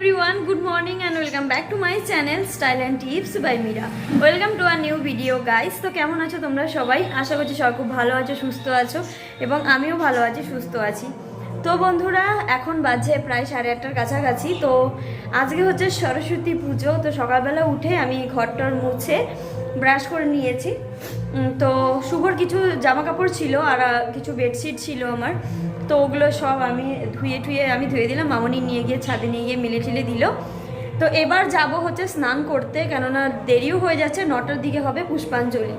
everyone good morning and welcome back to my channel style and tips by mira welcome to a new video guys তো কেমন আছো তোমরা সবাই আশা করছি সবাই খুব ভালো আছো সুস্থ আছো এবং আমিও ভালো আছি সুস্থ আছি তো বন্ধুরা, এখন বাজে প্রায় সাড়ে আটটার কাছাকাছি। তো আজকে হচ্ছে সরস্বতী পুজো। তো সকালবেলা উঠে আমি ঘরটর মুছে ব্রাশ করে নিয়েছি। তো শুভর কিছু জামা কাপড় ছিল আর কিছু বেডশিট ছিল আমার। তো ওগুলো সব আমি ধুয়ে টুয়ে আমি ধুয়ে দিলাম। মামনি নিয়ে গিয়ে ছাদে নিয়ে গিয়ে মিলে টিলে দিল। তো এবার যাব হচ্ছে স্নান করতে। কেননা দেরিও হয়ে যাচ্ছে, নটার দিকে হবে পুষ্পাঞ্জলি।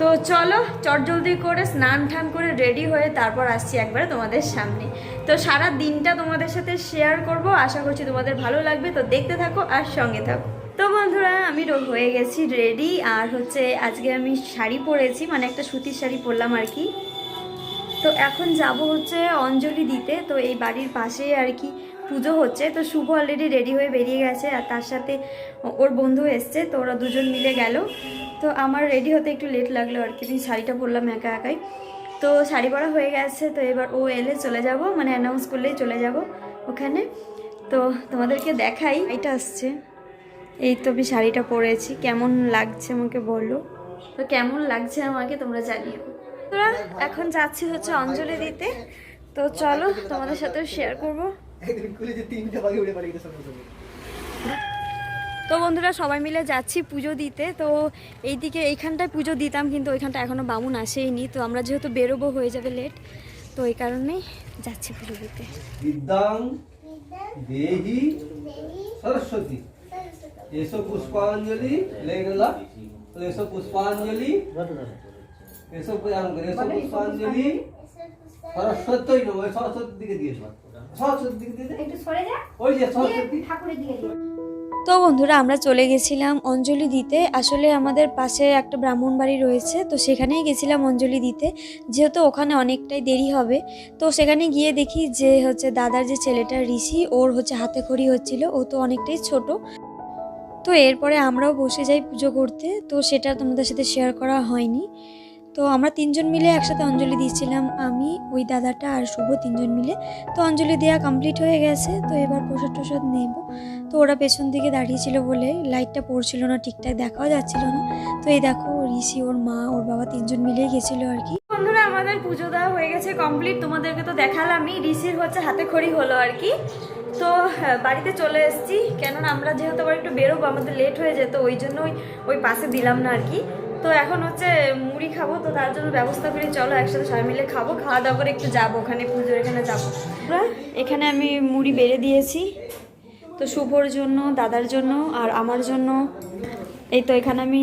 তো চলো চটজলদি করে স্নান টান করে রেডি হয়ে তারপর আসছি একবারে তোমাদের সামনে। তো সারা দিনটা তোমাদের সাথে শেয়ার করব, আশা করছি তোমাদের ভালো লাগবে। তো দেখতে থাকো আর সঙ্গে থাকো। তো বন্ধুরা, আমি হয়ে গেছি রেডি আর হচ্ছে আজকে আমি শাড়ি পরেছি মানে একটা সুতির শাড়ি পরলাম আর কি। তো এখন যাব হচ্ছে অঞ্জলি দিতে, তো এই বাড়ির পাশে আর কি পুজো হচ্ছে, তো শুভ অলরেডি রেডি হয়ে বেরিয়ে গেছে আর তার সাথে ওর বন্ধু এসছে, তো ওরা দুজন মিলে গেল। তো আমার রেডি হতে একটু লেট লাগল আর কি শাড়িটা পরলাম একা একাই। তো শাড়ি পরা হয়ে গেছে, তো এবার ও এলে চলে যাব মানে অ্যানাউন্স করলেই চলে যাব ওখানে। তো তোমাদেরকে দেখাই এটা আসছে। এই তো আমি শাড়িটা পরেছি, কেমন লাগছে আমাকে বলো? তো কেমন লাগছে আমাকে তোমরা জানিও। তোরা এখন যাচ্ছি হচ্ছে অঞ্জলি দিতে, তো চলো তোমাদের সাথে শেয়ার করব। একদিন খুলে তিনটা বাগে উড়ে পালিয়ে গেছে সঙ্গে সঙ্গে। তো বন্ধুরা সবাই মিলে যাচ্ছি পুজো দিতে। তো এইদিকে এইখানটায় পুজো দিতাম কিন্তু ওইখানটা এখনও বামুন আসেইনি। তো আমরা যেহেতু বেরোবো হয়ে যাবে লেট তো এই কারণেই যাচ্ছি পুজো দিতে। বিদ্যাং দেহি সরস্বতী। এসো পুষ্পাঞ্জলি লেগে এসো পুষ্পাঞ্জলি এসো এসো পুষ্পাঞ্জলি সরস্বতী নয় সরস্বতীর দিকে দিয়েছ সরস্বতীর দিকে দিয়ে দে। একটু সরে যা। ওই যে ঠাকুরের দিকে তো বন্ধুরা আমরা চলে গেছিলাম অঞ্জলি দিতে। আসলে আমাদের পাশে একটা ব্রাহ্মণ বাড়ি রয়েছে তো সেখানেই গেছিলাম অঞ্জলি দিতে। যেহেতু ওখানে অনেকটাই দেরি হবে তো সেখানে গিয়ে দেখি যে হচ্ছে দাদার যে ছেলেটা ঋষি ওর হচ্ছে হাতে খড়ি হচ্ছিল ও তো অনেকটাই ছোট। তো এরপরে আমরাও বসে যাই পুজো করতে তো সেটা তোমাদের সাথে শেয়ার করা হয়নি। তো আমরা তিনজন মিলে একসাথে অঞ্জলি দিয়েছিলাম আমি ওই দাদাটা আর শুভ তিনজন মিলে। তো অঞ্জলি দেওয়া কমপ্লিট হয়ে গেছে তো এবার প্রসাদ টসাদ নেব। তো ওরা পেছন দিকে দাঁড়িয়েছিল বলে লাইটটা পড়ছিল না ঠিকঠাক দেখাও যাচ্ছিল না। তো এই দেখো ঋষি ওর মা ওর বাবা তিনজন মিলেই গেছিল আর কি। বন্ধুরা আমাদের পুজো দেওয়া হয়ে গেছে কমপ্লিট তোমাদেরকে তো দেখালামই ঋষির হচ্ছে হাতে খড়ি হলো আর কি। তো হ্যাঁ, বাড়িতে চলে এসেছি। কেননা আমরা যেহেতু আবার একটু বেরোবো আমাদের লেট হয়ে যেত ওই জন্য ওই ওই পাশে দিলাম না আর কি। তো এখন হচ্ছে মুড়ি খাব, তো তার জন্য ব্যবস্থা করি চলো একসাথে সবাই মিলে খাব। খাওয়া দাওয়া করে একটু যাব, ওখানে পুজোর এখানে যাব। এখানে আমি মুড়ি বেড়ে দিয়েছি। তো শুভর জন্য, দাদার জন্য আর আমার জন্য। এই তো এখানে আমি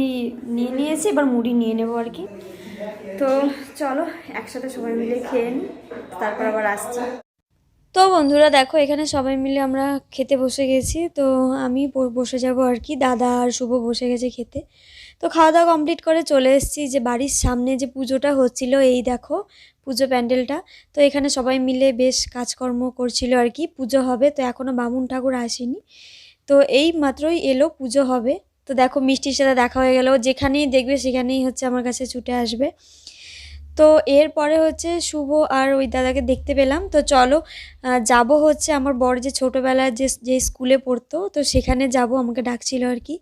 নিয়ে নিয়েছি, এবার মুড়ি নিয়ে নেব আর কি। তো চলো একসাথে সবাই মিলে খেয়ে তারপর আবার আসছি। তো বন্ধুরা দেখো, এখানে সবাই মিলে আমরা খেতে বসে গেছি। তো আমি বসে যাব আর কি, দাদা আর শুভ বসে গেছে খেতে। তো খাওয়া দাওয়া কমপ্লিট করে চলে এসেছি যে বাড়ির সামনে যে পুজোটা হচ্ছিল, এই দেখো পুজো প্যান্ডেলটা। তো এখানে সবাই মিলে বেশ কাজকর্ম করছিল আর কি, পুজো হবে। তো এখনও বামুন ঠাকুর আসেনি। তো এই মাত্রই এলো, পুজো হবে। তো দেখো মিষ্টির সাথে দেখা হয়ে গেল। যেখানেই দেখবে সেখানেই হচ্ছে আমার কাছে ছুটে আসবে। তো এরপরে হচ্ছে শুভ আর ওই দাদাকে দেখতে পেলাম। তো চলো যাব হচ্ছে আমার বড় যে ছোটোবেলায় যে যে স্কুলে পড়তো, তো সেখানে যাব, আমাকে ডাকছিল আর কি।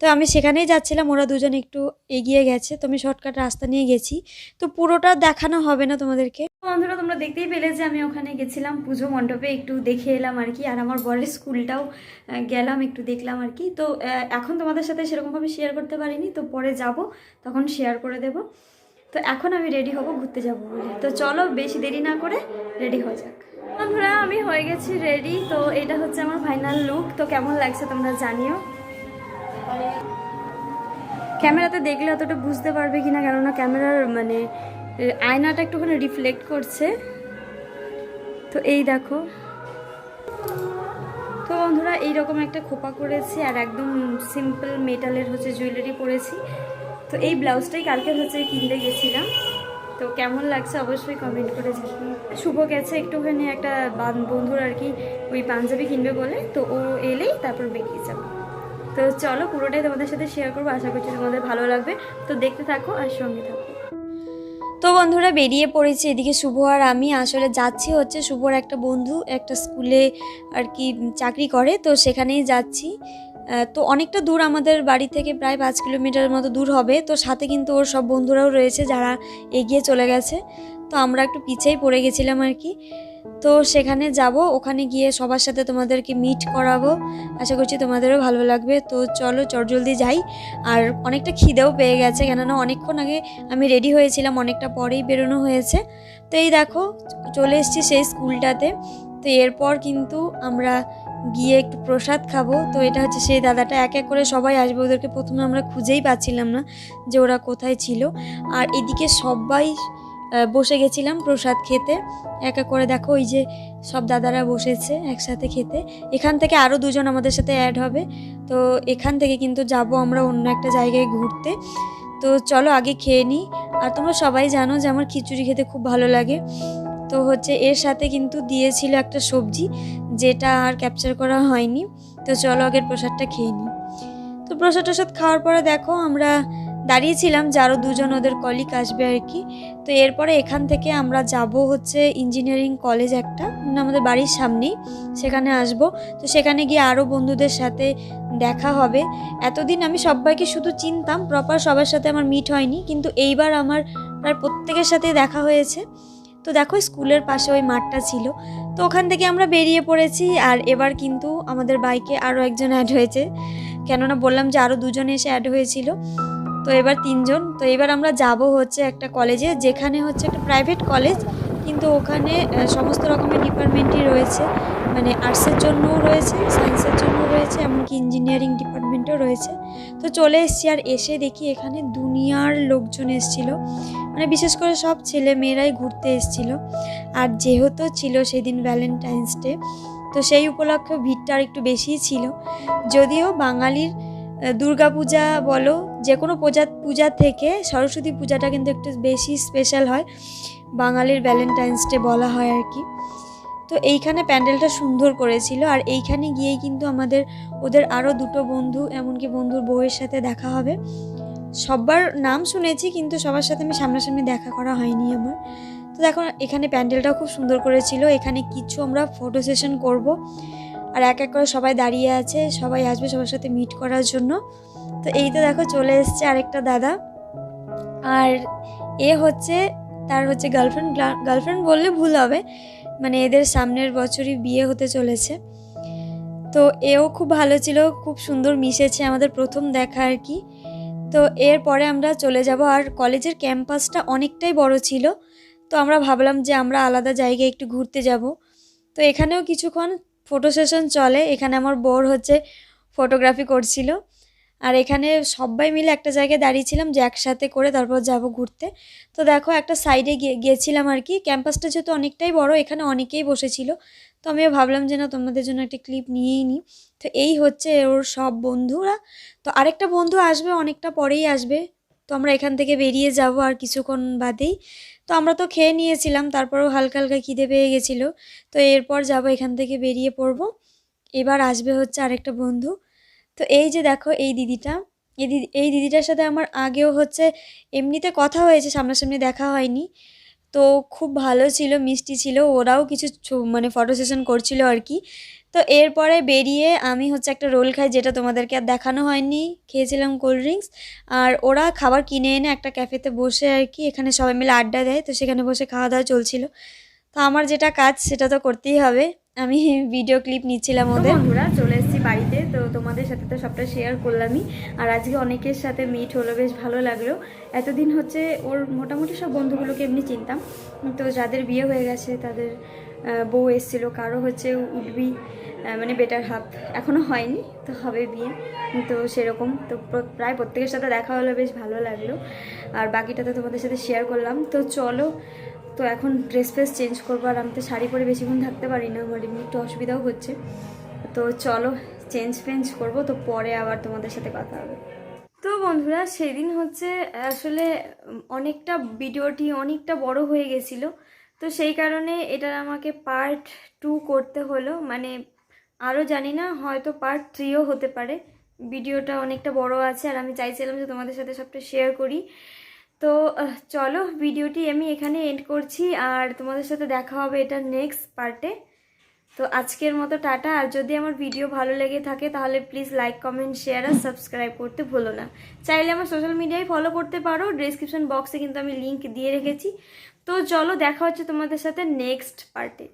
তো আমি সেখানেই যাচ্ছিলাম, ওরা দুজন একটু এগিয়ে গেছে, তো আমি শর্টকাট রাস্তা নিয়ে গেছি। তো পুরোটা দেখানো হবে না তোমাদেরকে। বন্ধুরা, তোমরা দেখতেই পেলে যে আমি ওখানে গেছিলাম পুজো মণ্ডপে, একটু দেখে এলাম আর কি। আর আমার বরের স্কুলটাও গেলাম, একটু দেখলাম আর কি। তো এখন তোমাদের সাথে সেরকমভাবে শেয়ার করতে পারিনি, তো পরে যাব, তখন শেয়ার করে দেব। তো এখন আমি রেডি হব ঘুরতে যাব বলে। তো চলো, বেশি দেরি না করে রেডি হয়ে যাক। বন্ধুরা, আমি হয়ে গেছি রেডি তো এটা হচ্ছে আমার ফাইনাল লুক তো কেমন লাগছে তোমরা জানিও। ক্যামেরাতে দেখলে অতটা বুঝতে পারবে কিনা, কেননা ক্যামেরার মানে আয়নাটা একটুখানি রিফ্লেক্ট করছে। তো এই দেখো। তো বন্ধুরা, এইরকম একটা খোপা করেছি আর একদম সিম্পল মেটালের হচ্ছে জুয়েলারি পরেছি। তো এই ব্লাউজটাই কালকে হচ্ছে কিনতে গেছিলাম। তো কেমন লাগছে অবশ্যই কমেন্ট করে শুভ গেছে একটুখানি একটা বান- বন্ধুর আর কি, ওই পাঞ্জাবি কিনবে বলে। তো ও এলেই তারপর বেরিয়ে যাব। তো চলো পুরোটাই তোমাদের সাথে শেয়ার করব, আশা করছি তোমাদের ভালো লাগবে। তো দেখতে থাকো আর সঙ্গে থাকো। তো বন্ধুরা, বেরিয়ে পড়েছি এদিকে শুভ আর আমি। আসলে যাচ্ছি হচ্ছে শুভর একটা বন্ধু, একটা স্কুলে আর কি চাকরি করে, তো সেখানেই যাচ্ছি। তো অনেকটা দূর আমাদের বাড়ি থেকে প্রায় পাঁচ কিলোমিটারের মতো দূর হবে। তো সাথে কিন্তু ওর সব বন্ধুরাও রয়েছে যারা এগিয়ে চলে গেছে। তো আমরা একটু পিছেই পড়ে গেছিলাম আর কি। তো সেখানে যাব, ওখানে গিয়ে সবার সাথে তোমাদেরকে মিট করাবো। আশা করছি তোমাদেরও ভালো লাগবে। তো চলো চটজলদি যাই। আর অনেকটা খিদেও পেয়ে গেছে, কেননা অনেকক্ষণ আগে আমি রেডি হয়েছিলাম, অনেকটা পরেই বেরোনো হয়েছে। তো এই দেখো, চলে এসেছি সেই স্কুলটাতে। তো এরপর কিন্তু আমরা গিয়ে একটু প্রসাদ খাব। তো এটা হচ্ছে সেই দাদাটা, এক এক করে সবাই আসবে। ওদেরকে প্রথমে আমরা খুঁজেই পাচ্ছিলাম না যে ওরা কোথায় ছিল। আর এদিকে সবাই বসে গেছিলাম প্রসাদ খেতে। এক এক করে দেখো ওই যে সব দাদারা বসেছে একসাথে খেতে। এখান থেকে আরও দুজন আমাদের সাথে অ্যাড হবে। তো এখান থেকে কিন্তু যাব আমরা অন্য একটা জায়গায় ঘুরতে। তো চলো আগে খেয়ে নিই। আর তোমরা সবাই জানো যে আমার খিচুড়ি খেতে খুব ভালো লাগে। তো হচ্ছে এর সাথে কিন্তু দিয়েছিল একটা সবজি, যেটা আর ক্যাপচার করা হয়নি। তো চলো আগের প্রসাদটা খেয়ে নিই। তো প্রসাদ টসাদ খাওয়ার পরে দেখো আমরা দাঁড়িয়েছিলাম যে আরও দুজন ওদের কলিগ আসবে আর কি। তো এরপরে এখান থেকে আমরা যাব হচ্ছে ইঞ্জিনিয়ারিং কলেজ একটা মানে আমাদের বাড়ির সামনেই। সেখানে আসব। তো সেখানে গিয়ে আরও বন্ধুদের সাথে দেখা হবে। এতদিন আমি সবাইকে শুধু চিনতাম প্রপার সবার সাথে আমার মিট হয়নি, কিন্তু এইবার আমার প্রায় প্রত্যেকের সাথে দেখা হয়েছে। তো দেখো স্কুলের পাশে ওই মাঠটা ছিল। তো ওখান থেকে আমরা বেরিয়ে পড়েছি, আর এবার কিন্তু আমাদের বাইকে আরও একজন অ্যাড হয়েছে। কেননা বললাম যে আরও দুজন এসে অ্যাড হয়েছিল। তো এবার তিনজন, তো এবার আমরা যাব হচ্ছে একটা কলেজে যেখানে হচ্ছে একটা প্রাইভেট কলেজ কিন্তু ওখানে সমস্ত রকমের ডিপার্টমেন্টই রয়েছে। মানে আর্টসের জন্যও রয়েছে সায়েন্সের জন্য রয়েছে, এমনকি ইঞ্জিনিয়ারিং ডিপার্টমেন্টও রয়েছে। তো চলে এসেছি আর এসে দেখি এখানে দুনিয়ার লোকজন এসেছিল। মানে বিশেষ করে সব ছেলে মেয়েরাই ঘুরতে এসেছিল। আর যেহেতু ছিল সেদিন ভ্যালেন্টাইন্স ডে তো সেই উপলক্ষে ভিড়টা আর একটু বেশিই ছিল। যদিও বাঙালির দুর্গাপূজা বলো যে কোনো পূজা পূজা থেকে সরস্বতী পূজাটা কিন্তু একটু বেশি স্পেশাল হয়। বাঙালির ভ্যালেন্টাইন্স ডে বলা হয় আর কি। তো এইখানে প্যান্ডেলটা সুন্দর করেছিল আর এইখানে গিয়েই কিন্তু আমাদের, ওদের আরও দুটো বন্ধু, এমনকি বন্ধুর বউয়ের সাথে দেখা হবে। সবার নাম শুনেছি কিন্তু সবার সাথে আমি সামনাসামনি দেখা করা হয়নি আমার। তো দেখো, এখানে প্যান্ডেলটাও খুব সুন্দর করেছিল। এখানে কিছু আমরা ফটো সেশন করব। আর এক এক করে সবাই দাঁড়িয়ে আছে, সবাই আসবে সবার সাথে মিট করার জন্য। তো এই তো দেখো চলে এসছে আরেকটা দাদা। আর এ হচ্ছে, তার হচ্ছে গার্লফ্রেন্ড গার্লফ্রেন্ড বললে ভুল হবে মানে এদের সামনের বছরই বিয়ে হতে চলেছে। তো এও খুব ভালো ছিল, খুব সুন্দর মিশেছে আমাদের প্রথম দেখা আর কি। তো এরপরে আমরা চলে যাব, আর কলেজের ক্যাম্পাসটা অনেকটাই বড় ছিল। তো আমরা ভাবলাম যে আমরা আলাদা জায়গায় একটু ঘুরতে যাব। তো এখানেও কিছুক্ষণ ফটো সেশন চলে, এখানে আমার বোর হচ্ছে ফটোগ্রাফি করছিল। আর এখানে সবাই মিলে একটা জায়গায় দাঁড়িয়েছিলাম যে একসাথে করে তারপর যাব ঘুরতে। তো দেখো একটা সাইডে গিয়ে, গিয়েছিলাম আর কি। ক্যাম্পাসটা যেহেতু অনেকটাই বড়, এখানে অনেকেই বসেছিল। তো আমিও ভাবলাম যে না, তোমাদের জন্য একটা ক্লিপ নিয়েই নিই। তো এই হচ্ছে ওর সব বন্ধুরা। তো আরেকটা বন্ধু আসবে, অনেকটা পরেই আসবে। তো আমরা এখান থেকে বেরিয়ে যাব আর কিছুক্ষণ বাদেই। তো আমরা তো খেয়ে নিয়েছিলাম, তারপরেও হালকা হালকা খিদে পেয়ে গেছিল। তো এরপর যাব এখান থেকে বেরিয়ে পড়ব। এবার আসবে হচ্ছে আরেকটা বন্ধু। তো এই যে দেখো এই দিদিটা, এই দিদি, এই দিদিটার সাথে আমার আগেও হচ্ছে এমনিতে কথা হয়েছে, সামনাসামনি দেখা হয়নি। তো খুব ভালো ছিল, মিষ্টি ছিল, ওরাও কিছু মানে ফটো সেশন করছিল আর কি। তো এরপরে বেরিয়ে আমি হচ্ছে একটা রোল খাই যেটা তোমাদেরকে আর দেখানো হয়নি, খেয়েছিলাম কোল্ড ড্রিঙ্কস আর ওরা খাবার কিনে এনে একটা ক্যাফেতে বসে আর কি, এখানে সবাই মিলে আড্ডা দেয়, তো সেখানে বসে খাওয়া দাওয়া চলছিল। তো আমার যেটা কাজ সেটা তো করতেই হবে। আমি ভিডিও ক্লিপ নিচ্ছিলাম ওদের। বন্ধুরা চলে এসেছি বাড়িতে তো তোমাদের সাথে তো সবটা শেয়ার করলামই। আর আজকে অনেকের সাথে মিট হলো বেশ ভালো লাগল। এতদিন হচ্ছে ওর মোটামুটি সব বন্ধুগুলোকে এমনি চিনতাম। তো যাদের বিয়ে হয়ে গেছে তাদের বউ এসেছিল কারও হচ্ছে উঠবি মানে বেটার হাফ এখনও হয়নি তো হবে বিয়ে। তো সেরকম তো প্রায় প্রত্যেকের সাথে দেখা হলো বেশ ভালো লাগল। আর বাকিটা তো তোমাদের সাথে শেয়ার করলাম। তো চলো তো এখন ড্রেস ফ্রেস চেঞ্জ করব আর আমি তো শাড়ি পরে বেশিক্ষণ থাকতে পারি না আমার এমনি একটু অসুবিধাও হচ্ছে। তো চলো চেঞ্জ ফেঞ্জ করব, তো পরে আবার তোমাদের সাথে কথা হবে। তো বন্ধুরা, সেদিন হচ্ছে আসলে অনেকটা ভিডিওটি অনেকটা বড় হয়ে গেছিল। তো সেই কারণে এটার আমাকে পার্ট টু করতে হলো। মানে আরও জানি না, হয়তো পার্ট থ্রিও হতে পারে। ভিডিওটা অনেকটা বড় আছে আর আমি চাইছিলাম যে তোমাদের সাথে সবটা শেয়ার করি। তো চলো ভিডিওটি আমি এখানে এন্ড করছি, আর তোমাদের সাথে দেখা হবে এটা নেক্সট পার্টে তো, আজকের মতো টাটা, আর যদি আমার ভিডিও ভালো লেগে থাকে, তাহলে প্লিজ লাইক কমেন্ট শেয়ার আর সাবস্ক্রাইব করতে ভুলো না। চাইলে আমার সোশ্যাল মিডিয়ায় ফলো করতে পারো ডিসক্রিপশন বক্সে কিন্তু আমি লিংক দিয়ে রেখেছি। তো, চলো দেখা হচ্ছে তোমাদের সাথে নেক্সট পার্টে